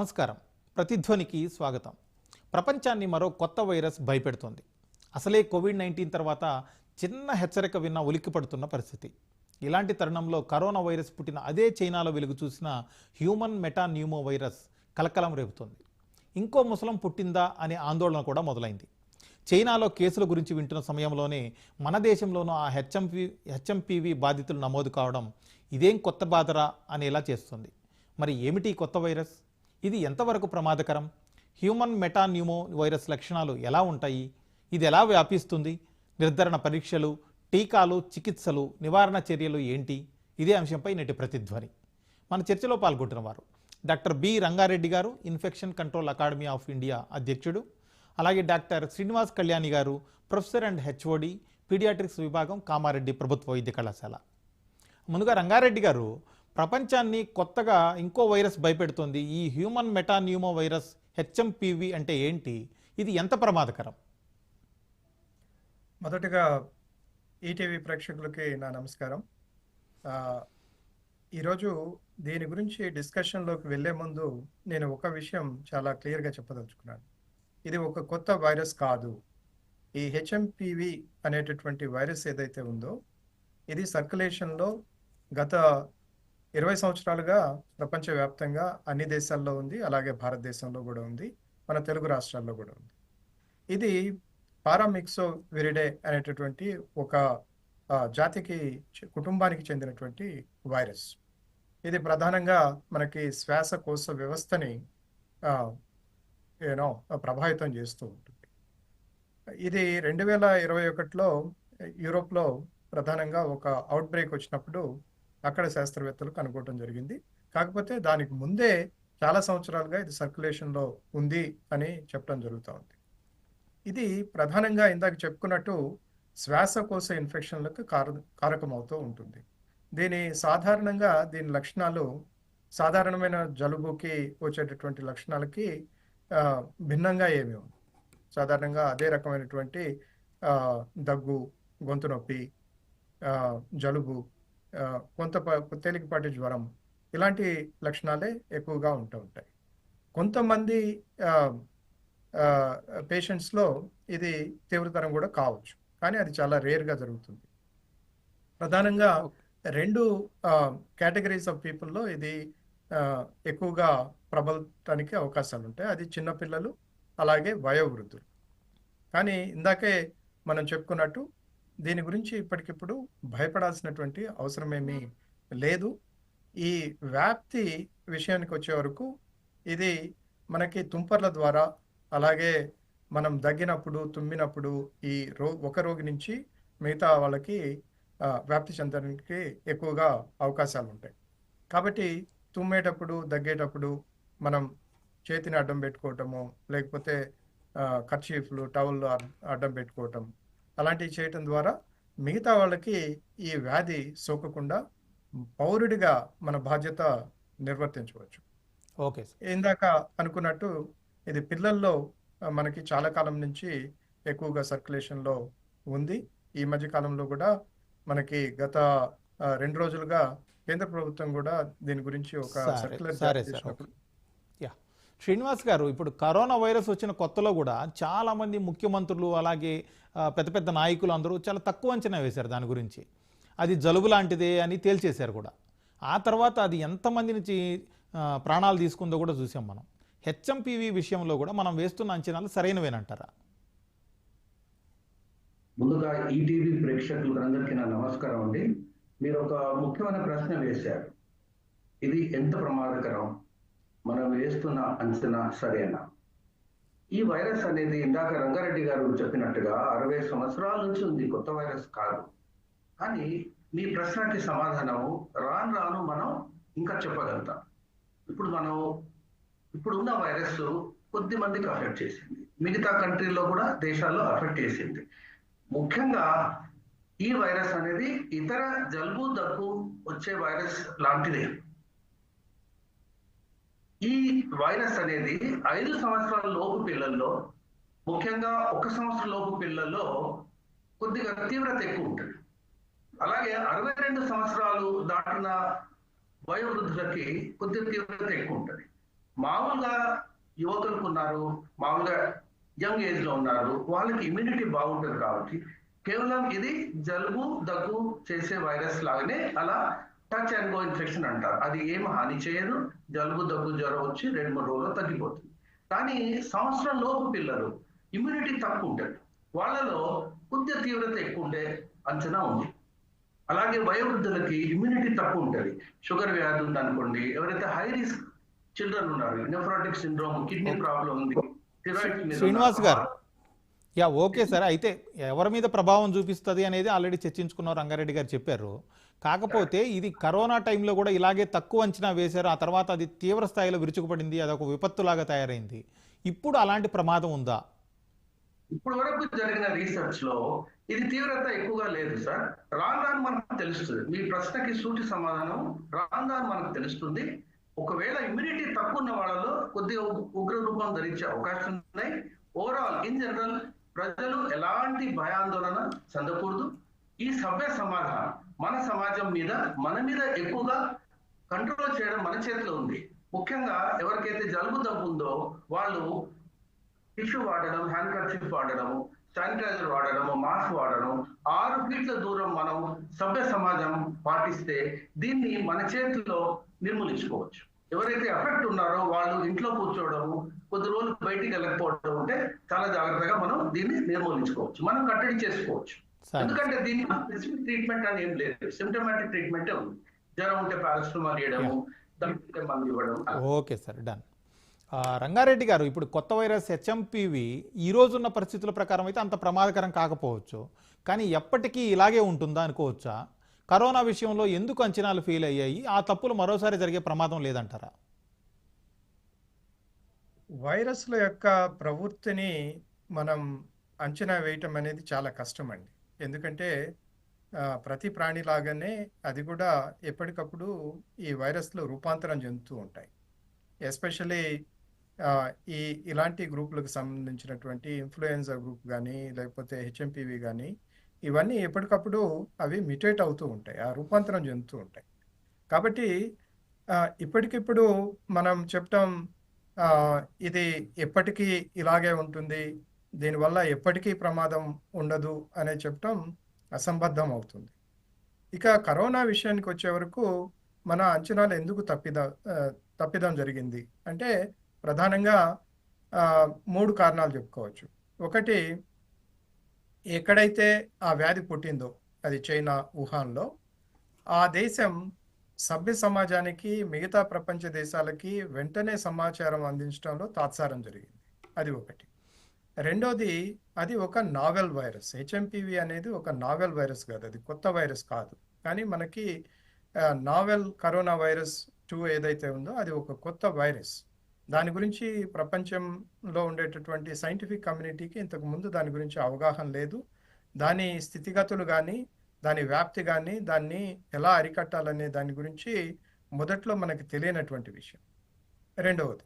నమస్కారం. ప్రతిధ్వనికి స్వాగతం. ప్రపంచాన్ని మరో కొత్త వైరస్ భయపెడుతోంది. అసలే కోవిడ్ నైన్టీన్ తర్వాత చిన్న హెచ్చరిక విన్న ఉలిక్కిపడుతున్న పరిస్థితి. ఇలాంటి తరుణంలో కరోనా వైరస్ పుట్టిన అదే చైనాలో వెలుగు చూసిన హ్యూమన్ మెటాన్యూమో వైరస్ కలకలం రేపుతోంది. ఇంకో ముసలం పుట్టిందా అనే ఆందోళన కూడా మొదలైంది. చైనాలో కేసుల గురించి వింటున్న సమయంలోనే మన దేశంలోనూ ఆ హెచ్ఎంపి హెచ్ఎంపివి బాధితులు నమోదు కావడం ఇదేం కొత్త బాధరా అనేలా చేస్తుంది. మరి ఏమిటి కొత్త వైరస్? ఇది ఎంతవరకు ప్రమాదకరం? హ్యూమన్ మెటాన్యూమో వైరస్ లక్షణాలు ఎలా ఉంటాయి? ఇది ఎలా వ్యాపిస్తుంది? నిర్ధారణ పరీక్షలు టీకాలు చికిత్సలు నివారణ చర్యలు ఏంటి? ఇదే అంశంపై నేటి ప్రతిధ్వని. మన చర్చలో పాల్గొంటున్న వారు డాక్టర్ బి రంగారెడ్డి గారు infection control academy of India అధ్యక్షుడు అలాగే డాక్టర్ శ్రీనివాస్ కళ్యాణి గారు ప్రొఫెసర్ అండ్ హెచ్ఓడి పీడియాట్రిక్స్ విభాగం కామారెడ్డి ప్రభుత్వ వైద్య కళాశాల. ముందుగా రంగారెడ్డి గారు ప్రపంచాన్ని కొత్తగా ఇంకో వైరస్ భయపెడుతోంది. ఈ హ్యూమన్ మెటాన్యూమో వైరస్ హెచ్ఎంపివి అంటే ఏంటి? ఇది ఎంత ప్రమాదకరం? మొదటగా ఈటీవీ ప్రేక్షకులకి నా నమస్కారం. ఈరోజు దీని గురించి డిస్కషన్లోకి వెళ్ళే ముందు నేను ఒక విషయం చాలా క్లియర్గా చెప్పదలుచుకున్నాను. ఇది ఒక కొత్త వైరస్ కాదు. ఈ హెచ్ఎంపివి అనేటటువంటి వైరస్ ఏదైతే ఉందో ఇది సర్క్యులేషన్లో గత ఇరవై సంవత్సరాలుగా ప్రపంచవ్యాప్తంగా అన్ని దేశాల్లో ఉంది అలాగే భారతదేశంలో కూడా ఉంది మన తెలుగు రాష్ట్రాల్లో కూడా ఉంది. ఇది పారామిక్సో విరిడే అనేటటువంటి ఒక జాతికి కుటుంబానికి చెందినటువంటి వైరస్. ఇది ప్రధానంగా మనకి శ్వాసకోశ వ్యవస్థని యూనో ప్రభావితం చేస్తూ ఉంటుంది. ఇది రెండు వేల ఇరవై ఒకటిలో యూరోప్లో ప్రధానంగా ఒక అవుట్ బ్రేక్ వచ్చినప్పుడు అక్కడ శాస్త్రవేత్తలు కనుక్కోవడం జరిగింది. కాకపోతే దానికి ముందే చాలా సంవత్సరాలుగా ఇది సర్క్యులేషన్లో ఉంది అని చెప్పడం జరుగుతూ ఉంది. ఇది ప్రధానంగా ఇందాక చెప్పుకున్నట్టు శ్వాసకోశ ఇన్ఫెక్షన్లకు కార కారకమవుతూ ఉంటుంది. దీని సాధారణంగా దీని లక్షణాలు సాధారణమైన జలుబుకి వచ్చేటటువంటి లక్షణాలకి భిన్నంగా ఏమి ఉంది సాధారణంగా అదే రకమైనటువంటి దగ్గు గొంతు నొప్పి జలుబు కొంత తేలికపాటి జ్వరం. ఇలాంటి లక్షణాలే ఎక్కువగా ఉంటూ ఉంటాయి. కొంతమంది పేషెంట్స్లో ఇది తీవ్రతరం కూడా కావచ్చు. కానీ అది చాలా రేర్గా జరుగుతుంది. ప్రధానంగా రెండు కేటగిరీస్ ఆఫ్ పీపుల్లో ఇది ఎక్కువగా ప్రబలటానికి అవకాశాలు ఉంటాయి. అది చిన్నపిల్లలు అలాగే వయోవృద్ధులు. కానీ ఇందాకే మనం చెప్పుకున్నట్టు దీని గురించి ఇప్పటికిప్పుడు భయపడాల్సినటువంటి అవసరమేమీ లేదు. ఈ వ్యాప్తి విషయానికి వచ్చే వరకు ఇది మనకి తుంపర్ల ద్వారా అలాగే మనం దగ్గినప్పుడు తుమ్మినప్పుడు ఈ రో ఒక రోగి నుంచి మిగతా వాళ్ళకి వ్యాప్తి చెందడానికి ఎక్కువగా అవకాశాలు ఉంటాయి కాబట్టి తుమ్మేటప్పుడు దగ్గేటప్పుడు మనం చేతిని అడ్డం పెట్టుకోవటము లేకపోతే కర్చీఫ్లు టవల్ అడ్డం పెట్టుకోవటం అలాంటివి చేయటం ద్వారా మిగతా వాళ్ళకి ఈ వ్యాధి సోకకుండా పౌరుడిగా మన బాధ్యత నిర్వర్తించవచ్చు. ఓకే ఇందాక అనుకున్నట్టు ఇది పిల్లల్లో మనకి చాలా కాలం నుంచి ఎక్కువగా సర్క్యులేషన్లో ఉంది. ఈ మధ్య కాలంలో కూడా మనకి గత రెండు రోజులుగా కేంద్ర ప్రభుత్వం కూడా దీని గురించి ఒక సరే, సర్క్యులర్ శ్రీనివాస్ గారు ఇప్పుడు కరోనా వైరస్ వచ్చిన కొత్తలో కూడా చాలా మంది ముఖ్యమంత్రులు అలాగే పెద్ద పెద్ద నాయకులు అందరూ చాలా తక్కువ అంచనా వేశారు దాని గురించి. అది జలుబు లాంటిదే అని తేల్చేశారు కూడా. ఆ తర్వాత అది ఎంతమంది నుంచి ప్రాణాలు తీసుకుందో కూడా చూసాం మనం. హెచ్ఎంపీవి విషయంలో కూడా మనం వేస్తున్న అంచనాలు సరైనవేనంటారా? ముందుగా ఈటీవీ ప్రేక్షకులందరికీ నా నమస్కారం అండి. మీరు ఒక ముఖ్యమైన ప్రశ్న వేశారు. ఇది ఎంత ప్రమాదకరం? మనం వేస్తున్న అంచనా సరేనా ఈ వైరస్ అనేది ఇందాక రంగారెడ్డి గారు చెప్పినట్టుగా అరవై సంవత్సరాల నుంచి ఉంది కొత్త వైరస్ కాదు. కానీ మీ ప్రశ్నకి సమాధానము రాను రాను మనం ఇంకా చెప్పగలుగుతాం. ఇప్పుడు మనం ఇప్పుడున్న వైరస్ కొద్ది మందికి అఫెక్ట్ చేసింది. మిగతా కంట్రీలో కూడా దేశాల్లో అఫెక్ట్ చేసింది. ముఖ్యంగా ఈ వైరస్ అనేది ఇతర జలుబు దగ్గు వచ్చే వైరస్ లాంటిదే. ఈ వైరస్ అనేది ఐదు సంవత్సరాల లోపు పిల్లల్లో ముఖ్యంగా ఒక సంవత్సరం లోపు పిల్లల్లో కొద్దిగా తీవ్రత ఎక్కువ ఉంటుంది. అలాగే అరవై రెండు సంవత్సరాలు దాటిన వయోవృద్ధులకి కొద్దిగా తీవ్రత ఎక్కువ ఉంటుంది. మామూలుగా యువకులకు ఉన్నారు మామూలుగా యంగ్ ఏజ్లో ఉన్నారు వాళ్ళకి ఇమ్యూనిటీ బాగుంటుంది కాబట్టి కేవలం ఇది జలుబు దగ్గు చేసే వైరస్ లాగానే అలా టచ్ అండ్ గో ఇన్ఫెక్షన్ అంటారు. అది ఏం హాని చేయదు. జలుబు దగ్గు జ్వరం వచ్చి రెండు మూడు రోజులు తగ్గిపోతుంది. కానీ సంవత్సరం లోపు పిల్లలు ఇమ్యూనిటీ తక్కువ ఉంటుంది. వాళ్ళలో కొద్దిగా తీవ్రత ఎక్కువ ఉండే అంచనా ఉంది. అలాగే వయోవృద్ధులకి ఇమ్యూనిటీ తక్కువ ఉంటుంది. షుగర్ వ్యాధి ఉంది అనుకోండి ఎవరైతే హై రిస్క్ చిల్డ్రన్ ఉన్నారు నెఫ్రాటిక్ సిండ్రోమ్ కిడ్నీ ప్రాబ్లం ఉంది శ్రీనివాస్ గారు యా ఓకే సార్. అయితే ఎవరి మీద ప్రభావం చూపిస్తుంది అనేది ఆల్రెడీ చర్చించుకున్నారు రంగారెడ్డి గారు చెప్పారు. కాకపోతే ఇది కరోనా టైంలో కూడా ఇలాగే తక్కువ అంచనా వేశారు. ఆ తర్వాత అది తీవ్ర స్థాయిలో విరుచుకుపడింది. అది ఒక విపత్తులాగా తయారైంది. ఇప్పుడు అలాంటి ప్రమాదం ఉందా? ఇప్పుడు వరకు జరిగిన రీసెర్చ్లో ఇది తీవ్రత ఎక్కువగా లేదు సార్. రాను రాను మనకు తెలుస్తుంది. మీ ప్రశ్నకి సూటి సమాధానం రాను రాను మనకు తెలుస్తుంది. ఒకవేళ ఇమ్యూనిటీ తక్కువ ఉన్న వాళ్ళలో కొద్దిగా ఉగ్ర రూపం ధరించే అవకాశం ఉన్నాయి. ఓవరాల్ ఇన్ జనరల్ ప్రజలు ఎలాంటి భయాందోళన చెందకూడదు. ఈ సభ్య సమాధానం మన సమాజం మీద మన మీద ఎక్కువగా కంట్రోల్ చేయడం మన చేతిలో ఉంది. ముఖ్యంగా ఎవరికైతే జలుబు దగ్గు ఉందో వాళ్ళు టిష్యూ వాడడం హ్యాండ్ కర్చీఫ్ వాడడము శానిటైజర్ వాడడము మాస్క్ వాడడం ఆరు ఫీట్ల దూరం మనం సభ్య సమాజం పాటిస్తే దీన్ని మన చేతిలో నిర్మూలించుకోవచ్చు. ఎవరైతే ఎఫెక్ట్ ఉన్నారో వాళ్ళు ఇంట్లో కూర్చోవడము కొద్ది రోజులు బయటికి వెళ్ళకపోవడం ఉంటే చాలా జాగ్రత్తగా మనం దీన్ని నిర్మూలించుకోవచ్చు. మనం కట్టడి చేసుకోవచ్చు. ఎందుకంటే దీనికి స్పెసిఫిక్ ట్రీట్మెంట్ అని ఏం లేదు. సిమ్టమాటిక్ ట్రీట్మెంటే ఉంది. జ్వరం ఉంటే పారాసిటమాల్ ఇవ్వడము దగ్గుంటే మందు ఇవ్వడం. Okay sir done. ఆ, రంగారెడ్డి గారు ఇప్పుడు కొత్త వైరస్ హెచ్ఎంపివి ఈ రోజున్న పరిస్థితుల ప్రకారం అయితే అంత ప్రమాదకరం కాకపోవచ్చు. కానీ ఎప్పటికీ ఇలాగే ఉంటుందా అనుకోవచ్చా? కరోనా విషయంలో ఎందుకు అంచనాలు ఫెయిల్ అయ్యాయి? ఆ తప్పులు మరోసారి జరిగే ప్రమాదం లేదంటారా? వైరస్ల యొక్క ప్రవృత్తిని మనం అంచనా వేయటం అనేది చాలా కష్టం అండి. ఎందుకంటే ప్రతి ప్రాణి లాగానే అది కూడా ఎప్పటికప్పుడు ఈ వైరస్లు రూపాంతరం చెందుతూ ఉంటాయి. ఎస్పెషలీ ఈ ఇలాంటి గ్రూపులకు సంబంధించినటువంటి ఇన్ఫ్లుయెన్జా గ్రూప్ కానీ లేకపోతే హెచ్ఎంపివి కానీ ఇవన్నీ ఎప్పటికప్పుడు అవి మిటేట్ అవుతూ ఉంటాయి. ఆ రూపాంతరం చెందుతూ ఉంటాయి. కాబట్టి ఇప్పటికిప్పుడు మనం చెప్పటం ఇది ఎప్పటికీ ఇలాగే ఉంటుంది. దీనివల్ల ఎప్పటికీ ప్రమాదం ఉండదు అనే చెప్పటం అసంబద్ధం అవుతుంది ఇక కరోనా విషయానికి వచ్చే వరకు మన అంచనాలు ఎందుకు తప్పిద తప్పిదం జరిగింది? అంటే ప్రధానంగా మూడు కారణాలు చెప్పుకోవచ్చు. ఒకటి ఎక్కడైతే ఆ వ్యాధి పుట్టిందో అది చైనా వుహాన్లో ఆ దేశం సభ్య సమాజానికి మిగతా ప్రపంచ దేశాలకి వెంటనే సమాచారం అందించడంలో తాత్సారం జరిగింది. అది ఒకటి. రెండోది అది ఒక నావెల్ వైరస్. హెచ్ఎంపివి అనేది ఒక నావెల్ వైరస్ కాదు. అది కొత్త వైరస్ కాదు. కానీ మనకి నావెల్ కరోనా వైరస్ టూ ఏదైతే ఉందో అది ఒక కొత్త వైరస్. దాని గురించి ప్రపంచంలో ఉండేటటువంటి సైంటిఫిక్ కమ్యూనిటీకి ఇంతకు ముందు దాని గురించి అవగాహన లేదు. దాని స్థితిగతులు కానీ దాని వ్యాప్తి కానీ దాన్ని ఎలా అరికట్టాలనే దాని గురించి మొదట్లో మనకి తెలియనటువంటి విషయం. రెండవది.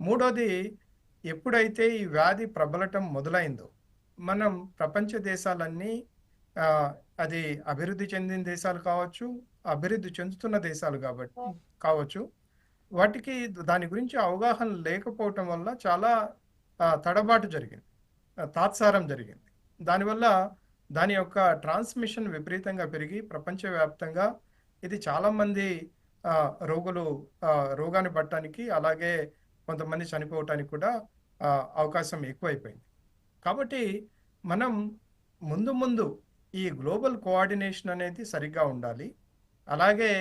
మూడవది ఎప్పుడైతే ఈ వ్యాధి ప్రబలటం మొదలైందో మనం ప్రపంచ దేశాలన్నీ అది అభివృద్ధి చెందిన దేశాలు కావచ్చు అభివృద్ధి చెందుతున్న దేశాలు కాబట్టి కావచ్చు వాటికి దాని గురించి అవగాహన లేకపోవటం వల్ల చాలా తడబాటు జరిగింది తాత్సారం జరిగింది. దానివల్ల దాని యొక్క ట్రాన్స్మిషన్ విపరీతంగా పెరిగి ప్రపంచవ్యాప్తంగా ఇది చాలామంది ఆ, రోగులు ఆ, రోగాన్ని పట్టడానికి అలాగే కొంతమంది చనిపోవటానికి కూడా అవకాశం ఎక్కువైపోయింది. కాబట్టి మనం ముందు ముందు ఈ గ్లోబల్ కోఆర్డినేషన్ అనేది సరిగ్గా ఉండాలి. అలాగే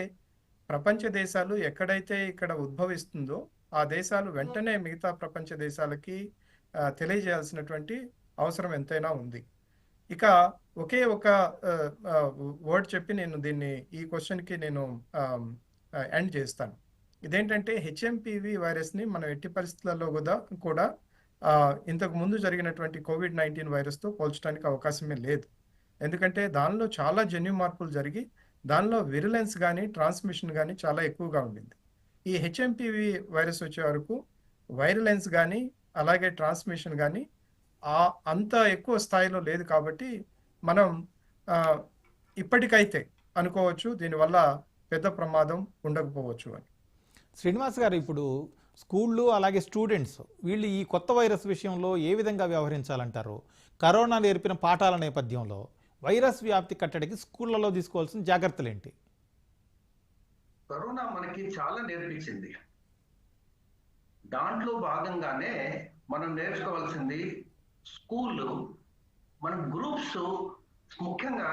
ప్రపంచ దేశాలు ఎక్కడైతే ఇక్కడ ఉద్భవిస్తుందో ఆ దేశాలు వెంటనే మిగతా ప్రపంచ దేశాలకి తెలియజేయాల్సినటువంటి అవసరం ఎంతైనా ఉంది. ఇక ఒకే ఒక వర్డ్ చెప్పి నేను దీన్ని ఈ క్వశ్చన్కి నేను ఎండ్ చేస్తాను. ఇదేంటంటే హెచ్ఎంపివి వైరస్ని మనం ఎట్టి పరిస్థితులలో కూడా కూడా ఇంతకు ముందు జరిగినటువంటి కోవిడ్ నైన్టీన్ వైరస్తో పోల్చడానికి అవకాశమే లేదు. ఎందుకంటే దానిలో చాలా జన్యు మార్పులు జరిగి దానిలో విరిలెన్స్ కానీ ట్రాన్స్మిషన్ కానీ చాలా ఎక్కువగా ఉండింది. ఈ హెచ్ఎంపివి వైరస్ వచ్చే వరకు వైరలెన్స్ కానీ అలాగే ట్రాన్స్మిషన్ కానీ ఆ అంత ఎక్కువ స్థాయిలో లేదు కాబట్టి మనం ఇప్పటికైతే అనుకోవచ్చు దీనివల్ల పెద్ద ప్రమాదం ఉండకపోవచ్చు అని. శ్రీనివాస్ గారు ఇప్పుడు స్కూళ్ళు అలాగే స్టూడెంట్స్ వీళ్ళు ఈ కొత్త వైరస్ విషయంలో ఏ విధంగా వ్యవహరించాలంటారు? కరోనా నేర్పిన పాఠాల నేపథ్యంలో వైరస్ వ్యాప్తి కట్టడికి స్కూళ్ళలో తీసుకోవాల్సిన జాగ్రత్తలు ఏంటి కరోనా మనకి చాలా నేర్పించింది. దాంట్లో భాగంగానే మనం నేర్చుకోవాల్సింది స్కూల్ మన గ్రూప్స్ ముఖ్యంగా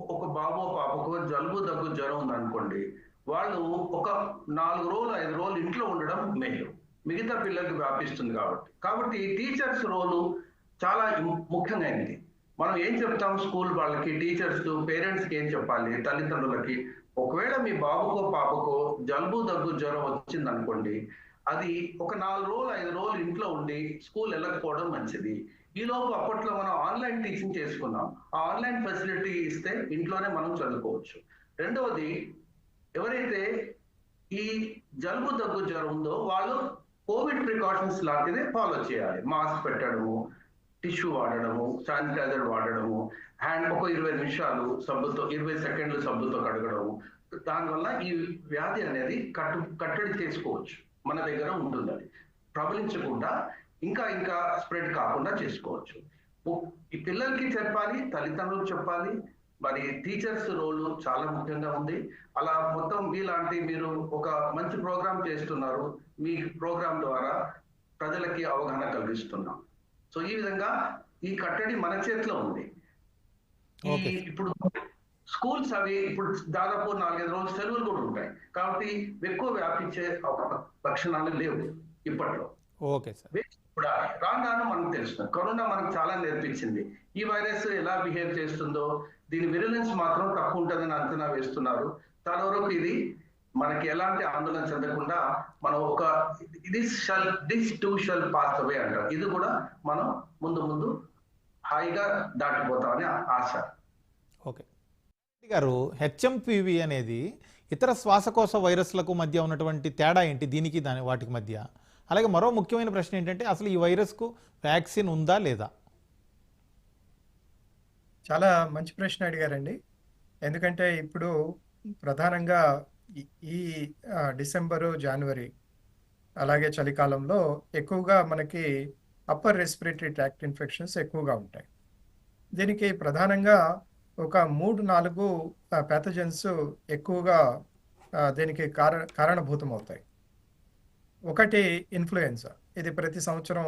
ఒక బాబో పాపకు జలుబు దగ్గు జ్వరం ఉందనుకోండి వాళ్ళు ఒక నాలుగు రోజులు ఐదు రోజులు ఇంట్లో ఉండడం మేలు. మిగతా పిల్లలకు వ్యాపిస్తుంది కాబట్టి. కాబట్టి టీచర్స్ రోలు చాలా ముఖ్యమైనది మనం ఏం చెప్తాం స్కూల్ వాళ్ళకి టీచర్స్ పేరెంట్స్కి ఏం చెప్పాలి? తల్లిదండ్రులకి. ఒకవేళ మీ బాబుకో పాపకో జలుబు దగ్గు జ్వరం వచ్చింది అనుకోండి అది ఒక నాలుగు రోజులు ఐదు రోజులు ఇంట్లో ఉండి స్కూల్ వెళ్ళకపోవడం మంచిది. ఈలోపు అప్పట్లో మనం ఆన్లైన్ టీచింగ్ చేసుకున్నాం. ఆ ఆన్లైన్ ఫెసిలిటీ ఇస్తే ఇంట్లోనే మనం చదువుకోవచ్చు. రెండవది ఎవరైతే ఈ జలుబు దగ్గు జ్వరం ఉందో వాళ్ళు కోవిడ్ ప్రికాషన్స్ లాంటిది ఫాలో చేయాలి. మాస్క్ పెట్టడము టిష్యూ వాడడము శానిటైజర్ వాడడము హ్యాండ్ ఒక ఇరవై నిమిషాలు సబ్బుతో ఇరవై సెకండ్లు సబ్బుతో కడగడము. దానివల్ల ఈ వ్యాధి అనేది కట్టు కట్టడి చేసుకోవచ్చు. మన దగ్గర ఉంటుంది అది ప్రబలించకుండా ఇంకా ఇంకా స్ప్రెడ్ కాకుండా చేసుకోవచ్చు. ఈ పిల్లలకి చెప్పాలి తల్లిదండ్రులకు చెప్పాలి మరి టీచర్స్ రోల్ చాలా ముఖ్యంగా ఉంది. అలా మొత్తం మీలాంటి మీరు ఒక మంచి ప్రోగ్రామ్ చేస్తున్నారు మీ ప్రోగ్రామ్ ద్వారా ప్రజలకి అవగాహన కలిగిస్తున్నాం. సో ఈ విధంగా ఈ కట్టడి మన చేతిలో ఉంది. ఇప్పుడు స్కూల్స్ అవి ఇప్పుడు దాదాపు నాలుగైదు రోజులు సెలవులు కూడా ఉంటాయి. కాబట్టి ఎక్కువ వ్యాపించే లక్షణాలు లేవు ఇప్పట్లో. Okay sir. కూడా రాను రాను మనకు తెలుస్తుంది. కరోనా మనకు చాలా నేర్పించింది. ఈ వైరస్ ఎలా బిహేవ్ చేస్తుందో దీని విరులెన్స్ మాత్రం తక్కువ ఉంటుందని అంచనా వేస్తున్నారు. చాలా వరకు ఇది మనకి ఎలాంటి ఆందోళన చెందకుండా మనం ఒక this shall this too shall pass away అంటారు. ఇది కూడా మనం ముందు ముందు హాయిగా దాటిపోతామని ఆశ. ఓకే. గారు హెచ్ఎంపివి అనేది ఇతర శ్వాసకోశ వైరస్లకు మధ్య ఉన్నటువంటి తేడా ఏంటి? దీనికి దాని వాటికి మధ్య అలాగే మరో ముఖ్యమైన ప్రశ్న ఏంటంటే అసలు ఈ వైరస్కు వ్యాక్సిన్ ఉందా లేదా? చాలా మంచి ప్రశ్న అడిగారండి. ఎందుకంటే ఇప్పుడు ప్రధానంగా ఈ- డిసెంబరు జనవరి అలాగే చలికాలంలో ఎక్కువగా మనకి అప్పర్ రెస్పిరేటరీ ట్రాక్ట్ ఇన్ఫెక్షన్స్ ఎక్కువగా ఉంటాయి. దీనికి ప్రధానంగా ఒక మూడు నాలుగు ప్యాథజన్స్ ఎక్కువగా దీనికి కార కారణభూతం అవుతాయి ఒకటి ఇన్ఫ్లుయెన్జా ఇది ప్రతి సంవత్సరం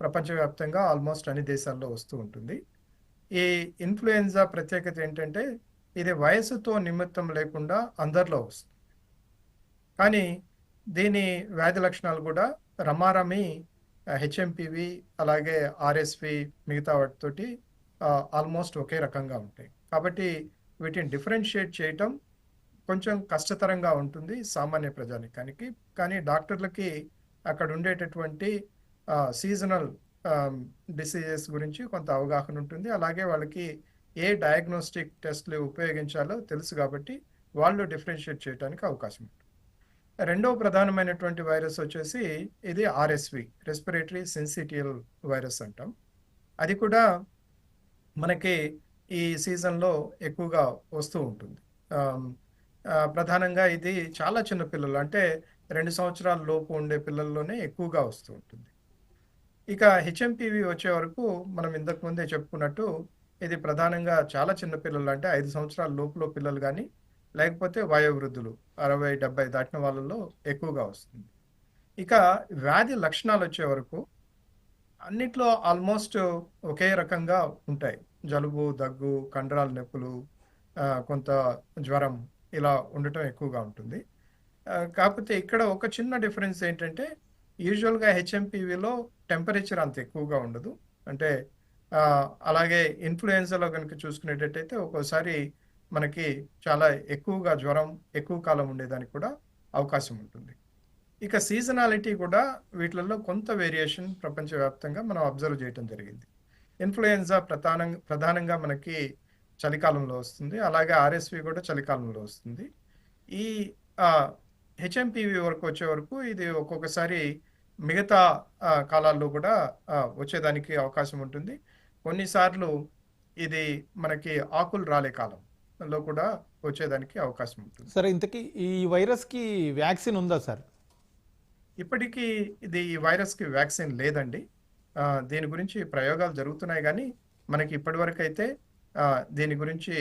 ప్రపంచవ్యాప్తంగా ఆల్మోస్ట్ అన్ని దేశాల్లో వస్తూ ఉంటుంది. ఈ ఇన్ఫ్లుయెన్జా ప్రత్యేకత ఏంటంటే ఇది వయసుతో నిమిత్తం లేకుండా అందరిలో వస్తుంది. కానీ దీని వ్యాధి లక్షణాలు కూడా రమారమి హెచ్ఎంపివి అలాగే ఆర్ఎస్వి మిగతా వాటితోటి ఆల్మోస్ట్ ఒకే రకంగా ఉంటాయి. కాబట్టి వీటిని డిఫరెన్షియేట్ చేయటం కొంచెం కష్టతరంగా ఉంటుంది సామాన్య ప్రజానికానికి. కానీ డాక్టర్లకి అక్కడ ఉండేటటువంటి సీజనల్ డిసీజెస్ గురించి కొంత అవగాహన ఉంటుంది. అలాగే వాళ్ళకి ఏ డయాగ్నోస్టిక్ టెస్ట్లు ఉపయోగించాలో తెలుసు కాబట్టి వాళ్ళు డిఫరెన్షియేట్ చేయడానికి అవకాశం ఉంటుంది. రెండవ ప్రధానమైనటువంటి వైరస్ వచ్చేసి ఇది ఆర్ఎస్వి రెస్పిరేటరీ సెన్సిటియల్ వైరస్ అంటాం. అది కూడా మనకి ఈ సీజన్లో ఎక్కువగా వస్తూ ఉంటుంది. ప్రధానంగా ఇది చాలా చిన్న పిల్లలు అంటే రెండు సంవత్సరాల లోపు ఉండే పిల్లల్లోనే ఎక్కువగా వస్తూ ఉంటుంది. ఇక హెచ్ఎంపివి వచ్చే వరకు మనం ఇంతకు ముందే చెప్పుకున్నట్టు ఇది ప్రధానంగా చాలా చిన్న పిల్లలు అంటే ఐదు సంవత్సరాల లోపులో పిల్లలు కానీ లేకపోతే వయోవృద్ధులు అరవై డెబ్బై దాటిన వాళ్ళలో ఎక్కువగా వస్తుంది. ఇక వ్యాధి లక్షణాలు వచ్చే వరకు అన్నిట్లో ఆల్మోస్ట్ ఒకే రకంగా ఉంటాయి. జలుబు దగ్గు కండరాల నొప్పులు కొంత జ్వరం ఇలా ఉండటం ఎక్కువగా ఉంటుంది. కాకపోతే ఇక్కడ ఒక చిన్న డిఫరెన్స్ ఏంటంటే యూజువల్గా హెచ్ఎంపీవీలో టెంపరేచర్ అంత ఎక్కువగా ఉండదు. అంటే అలాగే ఇన్ఫ్లుయెన్జాలో కనుక చూసుకునేటట్టయితే ఒక్కోసారి మనకి చాలా ఎక్కువగా జ్వరం ఎక్కువ కాలం ఉండేదానికి కూడా అవకాశం ఉంటుంది. ఇక సీజనాలిటీ కూడా వీటిలలో కొంత వేరియేషన్ ప్రపంచవ్యాప్తంగా మనం అబ్జర్వ్ చేయడం జరిగింది. ఇన్ఫ్లుయెన్జా ప్రధానంగా ప్రధానంగా మనకి చలికాలంలో వస్తుంది. అలాగే ఆర్ఎస్వి కూడా చలికాలంలో వస్తుంది. ఈ హెచ్ఎంపివి వరకు వచ్చే వరకు ఇది ఒక్కొక్కసారి మిగతా కాలాల్లో కూడా వచ్చేదానికి అవకాశం ఉంటుంది. కొన్నిసార్లు ఇది మనకి ఆకులు రాలే కాలంలో కూడా వచ్చేదానికి అవకాశం ఉంటుంది. సరే ఇంతకీ ఈ వైరస్కి వ్యాక్సిన్ ఉందా సార్? ఇప్పటికీ ఇది ఈ వైరస్కి వ్యాక్సిన్ లేదండి. దీని గురించి ప్రయోగాలు జరుగుతున్నాయి కానీ మనకి ఇప్పటివరకు అయితే దీని గురించి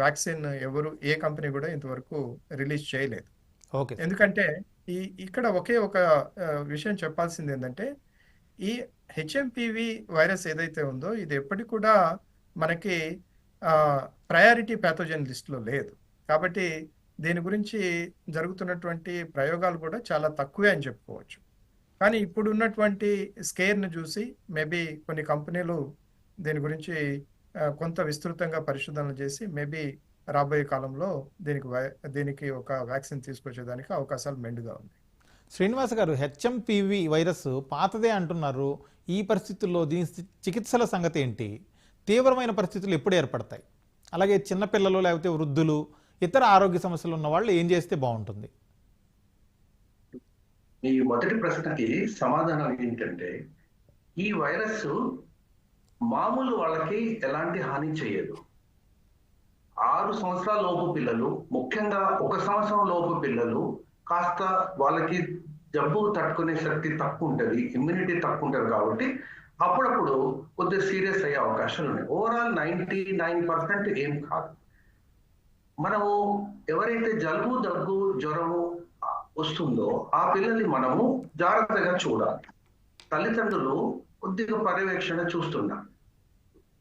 వ్యాక్సిన్ ఎవరు ఏ కంపెనీ కూడా ఇంతవరకు రిలీజ్ చేయలేదు. ఓకే. ఎందుకంటే ఈ ఇక్కడ ఒకే ఒక విషయం చెప్పాల్సింది ఏంటంటే ఈ హెచ్ఎంపివి వైరస్ ఏదైతే ఉందో ఇది ఎప్పటికి కూడా మనకి ప్రయారిటీ ప్యాథోజన్ లిస్ట్లో లేదు. కాబట్టి దీని గురించి జరుగుతున్నటువంటి ప్రయోగాలు కూడా చాలా తక్కువే అని చెప్పుకోవచ్చు. కానీ ఇప్పుడు ఉన్నటువంటి స్కేర్ను చూసి మేబీ కొన్ని కంపెనీలు దీని గురించి కొంత విస్తృతంగా పరిశోధనలు చేసి మేబీ రాబోయే కాలంలో దీనికి వై- దీనికి ఒక వ్యాక్సిన్ తీసుకొచ్చేదానికి అవకాశాలు మెండుగా ఉంది శ్రీనివాస్ గారు హెచ్ఎంపివి వైరస్ పాతదే అంటున్నారు. ఈ పరిస్థితుల్లో దీని చికిత్సల సంగతి ఏంటి? తీవ్రమైన పరిస్థితులు ఎప్పుడు ఏర్పడతాయి. అలాగే చిన్నపిల్లలు లేకపోతే వృద్ధులు ఇతర ఆరోగ్య సమస్యలు ఉన్న వాళ్ళు ఏం చేస్తే బాగుంటుంది? మీ మొదటి ప్రశ్నకి సమాధానం ఏంటంటే ఈ వైరస్ మామూలు వాళ్ళకి ఎలాంటి హాని చేయదు. ఆరు సంవత్సరాల లోపు పిల్లలు ముఖ్యంగా ఒక సంవత్సరం లోపు పిల్లలు కాస్త వాళ్ళకి జబ్బు తట్టుకునే శక్తి తక్కువ ఉంటుంది ఇమ్యూనిటీ తక్కువ ఉంటుంది కాబట్టి అప్పుడప్పుడు కొద్దిగా సీరియస్ అయ్యే అవకాశాలు ఉన్నాయి. ఓవరాల్ నైంటీ నైన్ పర్సెంట్ ఏం కాదు. మనము ఎవరైతే జలుబు దగ్గు జ్వరము వస్తుందో ఆ పిల్లల్ని మనము జాగ్రత్తగా చూడాలి. తల్లిదండ్రులు కొద్దిగా పర్యవేక్షణ చూస్తున్నారు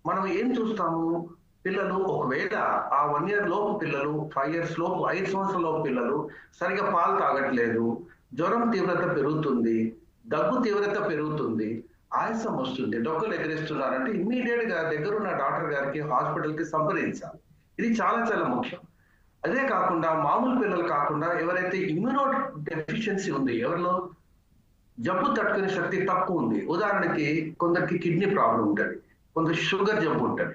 మనం ఏం చూస్తాము? పిల్లలు ఒకవేళ ఆ వన్ ఇయర్ లోపు పిల్లలు ఫైవ్ ఇయర్స్ లోపు ఐదు సంవత్సరాల లోపు పిల్లలు సరిగా పాలు తాగట్లేదు జ్వరం తీవ్రత పెరుగుతుంది దగ్గు తీవ్రత పెరుగుతుంది ఆయాసం వస్తుంది డొక్కలు ఎగరేస్తున్నారంటే ఇమ్మీడియట్గా దగ్గరున్న డాక్టర్ గారికి హాస్పిటల్కి సంప్రదించాలి. ఇది చాలా చాలా ముఖ్యం. అదే కాకుండా మామూలు పిల్లలు కాకుండా ఎవరైతే ఇమ్యూనో డెఫిషియన్సీ ఉంది ఎవరిలో? జబ్బు తట్టుకునే శక్తి తక్కువ ఉంది. ఉదాహరణకి కొందరికి కిడ్నీ ప్రాబ్లం ఉంటుంది. కొందరు షుగర్ జబ్బు ఉంటారు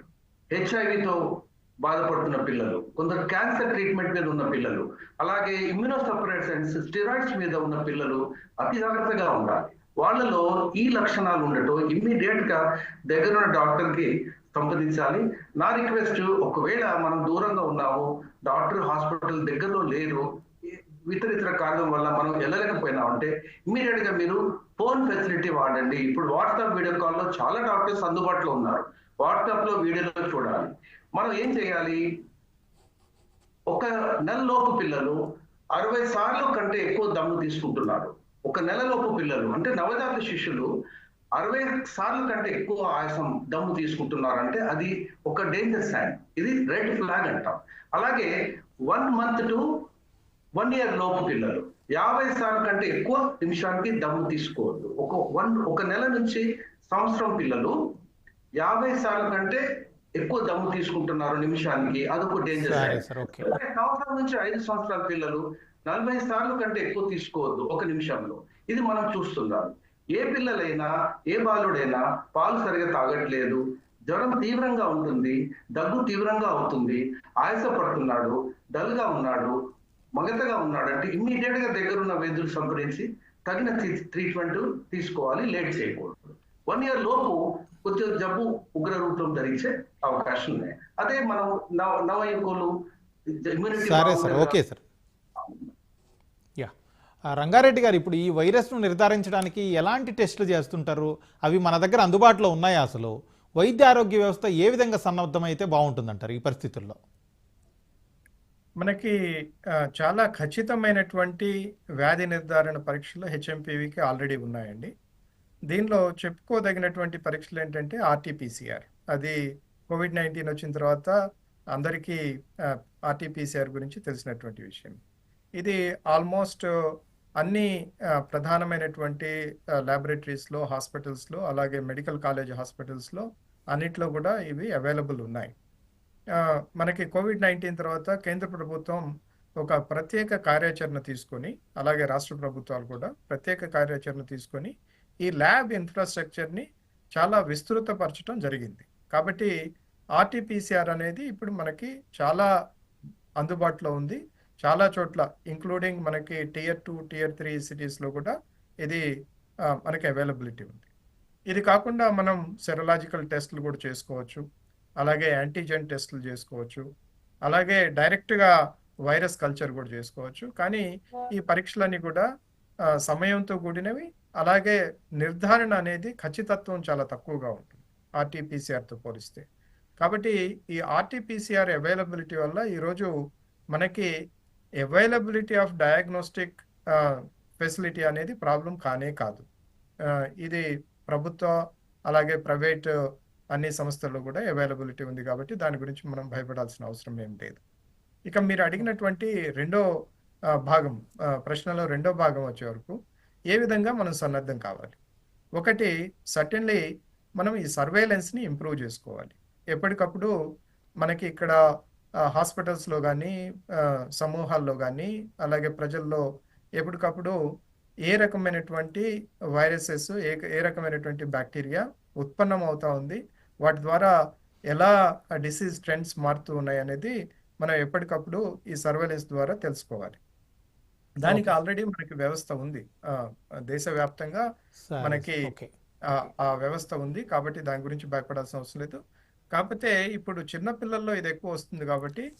హెచ్ఐవితో బాధపడుతున్న పిల్లలు కొందరు క్యాన్సర్ ట్రీట్మెంట్ మీద ఉన్న పిల్లలు అలాగే ఇమ్యూనోసప్రెసెంట్స్ స్టిరాయిడ్స్ మీద ఉన్న పిల్లలు అతి జాగ్రత్తగా ఉండాలి. వాళ్ళలో ఈ లక్షణాలు ఉండటం ఇమ్మీడియట్గా దగ్గరున్న డాక్టర్కి సంప్రదించాలి. నా రిక్వెస్ట్ ఒకవేళ మనం దూరంగా ఉన్నాము డాక్టర్ హాస్పిటల్ దగ్గరలో లేరు ఇతర ఇతర కారణం వల్ల మనం వెళ్ళలేకపోయినా అంటే ఇమీడియట్గా మీరు ఫోన్ ఫెసిలిటీ వాడండి. ఇప్పుడు వాట్సాప్ వీడియో కాల్లో చాలా డాక్టర్స్ అందుబాటులో ఉన్నారు. వాట్సాప్లో వీడియోలో చూడాలి. మనం ఏం చేయాలి? ఒక నెలలోపు పిల్లలు అరవై సార్లు కంటే ఎక్కువ దమ్ము తీసుకుంటున్నారు. ఒక నెలలోపు పిల్లలు అంటే నవజాత శిష్యులు అరవై సార్లు కంటే ఎక్కువ ఆయాసం దమ్ము తీసుకుంటున్నారంటే అది ఒక డేంజర్ సైన్. ఇది రెడ్ ఫ్లాగ్ అంటాం. అలాగే one month to one year లోపు పిల్లలు. యాభై సార్లు కంటే ఎక్కువ నిమిషానికి దమ్ము తీసుకోవద్దు. ఒక వన్ ఒక నెల నుంచి సంవత్సరం పిల్లలు యాభై సార్లు కంటే ఎక్కువ దమ్ము తీసుకుంటున్నారు నిమిషానికి. అదొక డేంజర్ సంవత్సరం నుంచి ఐదు సంవత్సరాల పిల్లలు నలభై సార్లు కంటే ఎక్కువ తీసుకోవద్దు ఒక నిమిషంలో. ఇది మనం చూస్తున్నాం. ఏ పిల్లలైనా ఏ బాలుడైనా పాలు సరిగా తాగట్లేదు. జ్వరం తీవ్రంగా ఉంటుంది. దగ్గు తీవ్రంగా అవుతుంది. ఆయాసపడుతున్నాడు. డల్గా ఉన్నాడు. మగతగా ఉన్నాడు అంటే ఇమ్మీడియట్గా దగ్గరున్న వైద్యులు సంప్రదించి తగిన ట్రీట్మెంట్ తీసుకోవాలి లేట్ చేయకూడదు. వన్ ఇయర్ లోపు కొంచెం జబ్బు ఉగ్ర రూపం ధరించే అవకాశం ఉన్నాయి అదే మనం నవ నవయువకులు immunity సరే సార్. బాగుండేలా- ఓకే సార్. యా. ఆ, రంగారెడ్డి గారు ఇప్పుడు ఈ వైరస్ను నిర్ధారించడానికి ఎలాంటి టెస్టులు చేస్తుంటారు? అవి మన దగ్గర అందుబాటులో ఉన్నాయా అసలు? వైద్య ఆరోగ్య వ్యవస్థ ఏ విధంగా సన్నద్ధమైతే బాగుంటుందంటారు ఈ పరిస్థితుల్లో? మనకి చాలా ఖచ్చితమైనటువంటి వ్యాధి నిర్ధారణ పరీక్షలు హెచ్ఎంపీవీకి ఆల్రెడీ ఉన్నాయండి. దీనిలో చెప్పుకోదగినటువంటి పరీక్షలు ఏంటంటే ఆర్టీపీసీఆర్. అది కోవిడ్ నైన్టీన్ వచ్చిన తర్వాత అందరికీ ఆర్టీపీసీఆర్ గురించి తెలిసినటువంటి విషయం. ఇది ఆల్మోస్ట్ అన్ని ప్రధానమైనటువంటి ల్యాబొరేటరీస్లో హాస్పిటల్స్లో అలాగే మెడికల్ కాలేజ్ హాస్పిటల్స్లో అన్నిట్లో కూడా ఇవి అవైలబుల్ ఉన్నాయి. మనకి కోవిడ్ నైన్టీన్ తర్వాత కేంద్ర ప్రభుత్వం ఒక ప్రత్యేక కార్యాచరణ తీసుకొని అలాగే రాష్ట్ర ప్రభుత్వాలు కూడా ప్రత్యేక కార్యాచరణ తీసుకొని ఈ ల్యాబ్ ఇన్ఫ్రాస్ట్రక్చర్ని చాలా విస్తృతపరచడం జరిగింది. కాబట్టి ఆర్టీపీసీఆర్ అనేది ఇప్పుడు మనకి చాలా అందుబాటులో ఉంది. చాలా చోట్ల ఇంక్లూడింగ్ మనకి టియర్ టూ టియర్ త్రీ సిటీస్లో కూడా ఇది మనకి అవైలబిలిటీ ఉంది. ఇది కాకుండా మనం సెరలాజికల్ టెస్ట్లు కూడా చేసుకోవచ్చు. అలాగే యాంటీజెన్ టెస్టులు చేసుకోవచ్చు. అలాగే డైరెక్ట్గా వైరస్ కల్చర్ కూడా చేసుకోవచ్చు. కానీ ఈ పరీక్షలన్నీ కూడా సమయంతో కూడినవి అలాగే నిర్ధారణ అనేది ఖచ్చితత్వం చాలా తక్కువగా ఉంటుంది ఆర్టీపీసీఆర్తో పోలిస్తే. కాబట్టి ఈ ఆర్టీపీసీఆర్ అవైలబిలిటీ వల్ల ఈరోజు మనకి అవైలబిలిటీ ఆఫ్ డయాగ్నోస్టిక్ ఫెసిలిటీ అనేది ప్రాబ్లం కానే కాదు. ఇది ప్రభుత్వ అలాగే ప్రైవేట్ అన్ని సంస్థల్లో కూడా అవైలబిలిటీ ఉంది కాబట్టి దాని గురించి మనం భయపడాల్సిన అవసరం ఏం లేదు. ఇక మీరు అడిగినటువంటి రెండో భాగం ప్రశ్నలో రెండో భాగం వచ్చే వరకు ఏ విధంగా మనం సన్నద్ధం కావాలి? ఒకటి సర్టన్లీ మనం ఈ సర్వేలెన్స్ని ఇంప్రూవ్ చేసుకోవాలి. ఎప్పటికప్పుడు మనకి ఇక్కడ హాస్పిటల్స్లో కానీ సమూహాల్లో కానీ అలాగే ప్రజల్లో ఎప్పటికప్పుడు ఏ రకమైనటువంటి వైరసెస్ ఏ ఏ రకమైనటువంటి బ్యాక్టీరియా ఉత్పన్నం అవుతా ఉంది వాటి ద్వారా ఎలా డిసీజ్ ట్రెండ్స్ మారుతూ ఉన్నాయి అనేది మనం ఎప్పటికప్పుడు ఈ సర్వేలెన్స్ ద్వారా తెలుసుకోవాలి. దానికి. ఆల్రెడీ మనకి వ్యవస్థ ఉంది. ఆ, దేశవ్యాప్తంగా మనకి- ఆ ఆ వ్యవస్థ ఉంది కాబట్టి దాని గురించి భయపడాల్సిన అవసరం లేదు. కాకపోతే ఇప్పుడు చిన్న పిల్లల్లో ఇది ఎక్కువ వస్తుంది కాబట్టి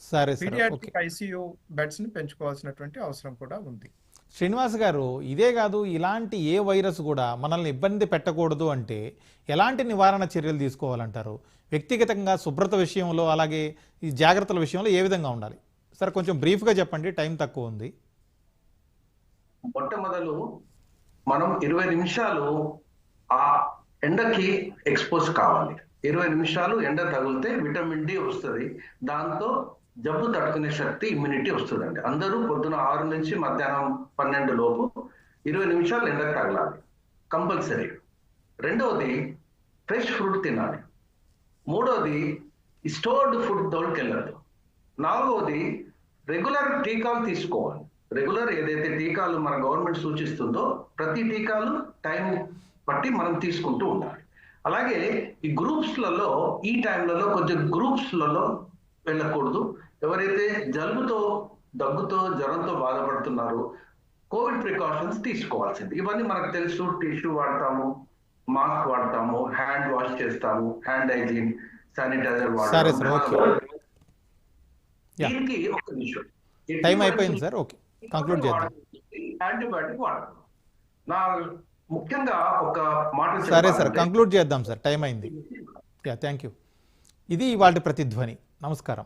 పీడియాట్రిక్ ఐసీయూ బెడ్స్ని పెంచుకోవాల్సినటువంటి అవసరం కూడా ఉంది. శ్రీనివాస్ గారు ఇదే కాదు ఇలాంటి ఏ వైరస్ కూడా మనల్ని ఇబ్బంది పెట్టకూడదు అంటే ఎలాంటి నివారణ చర్యలు తీసుకోవాలంటారు? వ్యక్తిగతంగా శుభ్రత విషయంలో అలాగే ఈ జాగ్రత్తల విషయంలో ఏ విధంగా ఉండాలి? సార్ కొంచెం బ్రీఫ్గా చెప్పండి టైం తక్కువ ఉంది. మొట్టమొదలు మనం ఇరవై నిమిషాలు ఆ ఎండకి ఎక్స్పోజ్ కావాలి. ఇరవై నిమిషాలు ఎండ తగిలితే విటమిన్ డి వస్తుంది. దాంతో జబ్బు తట్టుకునే శక్తి ఇమ్యూనిటీ వస్తుందండి. అందరూ పొద్దున ఆరు నుంచి మధ్యాహ్నం పన్నెండు లోపు ఇరవై నిమిషాలు ఎండకు తగలాలి. కంపల్సరీ. రెండవది ఫ్రెష్ ఫ్రూట్ తినాలి. మూడవది స్టోర్డ్ ఫుడ్ దొరికెళ్ళదు నాలుగవది రెగ్యులర్ టీకాలు తీసుకోవాలి. రెగ్యులర్ ఏదైతే టీకాలు మన గవర్నమెంట్ సూచిస్తుందో ప్రతి టీకాలు టైం బట్టి మనం తీసుకుంటూ ఉండాలి. అలాగే ఈ గ్రూప్స్లలో ఈ టైంలలో కొంచెం గ్రూప్స్లలో వెళ్ళకూడదు. ఎవరైతే జలుబుతో దగ్గుతో జ్వరంతో బాధపడుతున్నారో కోవిడ్ ప్రికాషన్స్ తీసుకోవాల్సింది. ఇవన్నీ మనకు తెలుసు. టిష్యూ వాడతాము మాస్క్ వాడతాము హ్యాండ్ వాష్ చేస్తాము హ్యాండ్ హైజీన్ శానిటైజర్. యా. దీనికి ఒక విషయం టైం అయిపోయింది సార్? ఓకే. కంక్లూడ్ చేద్దాం. యాంటీబయాటిక్ వాడతాం నా ముఖ్యంగా ఒక మాట సరే సార్ కంక్లూడ్ చేద్దాం సార్. టైం అయింది. Yeah thank you. ఇది ఇవాళ ప్రతిధ్వని. నమస్కారం.